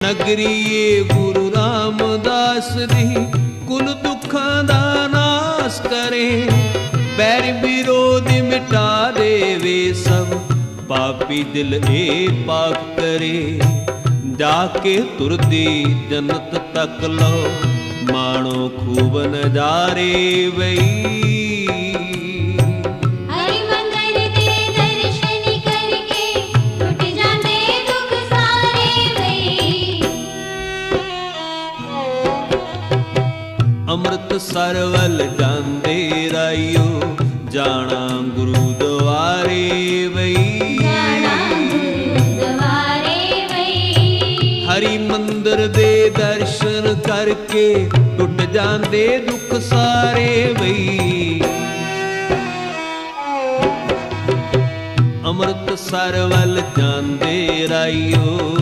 ਨਗਰੀਏ ਗੁਰੂ ਰਾਮਦਾਸ ਦੀ, ਕੁਲ ਦੁੱਖਾਂ ਦਾ ਨਾਸ ਕਰੇ। ਬੈਰ ਵਿਰੋਧ ਮਿਟਾ ਦੇਵੇ ਸਭ, ਪਾਪੀ ਦਿਲ ਏ ਪਾਕ ਕਰੇ। ਜਾ ਕੇ ਤੁਰਦੀ ਜਨਤ ਤੱਕ ਲਓ, ਮਾਣੋ ਖੂਬ ਨਜ਼ਾਰੇ ਵਈ। ਅੰਮ੍ਰਿਤਸਰ ਵੱਲ ਜਾਂਦੇ ਰਾਈਓ ਜਾਣਾ ਗੁਰੂ ਦੁਆਰੇ ਵਈ। ਹਰੀ ਮੰਦਰ ਦੇ ਦਰਸ਼ਨ ਕਰਕੇ ਟੁੱਟ ਜਾਂਦੇ ਦੁੱਖ ਸਾਰੇ ਵਈ। ਅੰਮ੍ਰਿਤਸਰ ਵੱਲ ਜਾਂਦੇ ਰਾਈਓ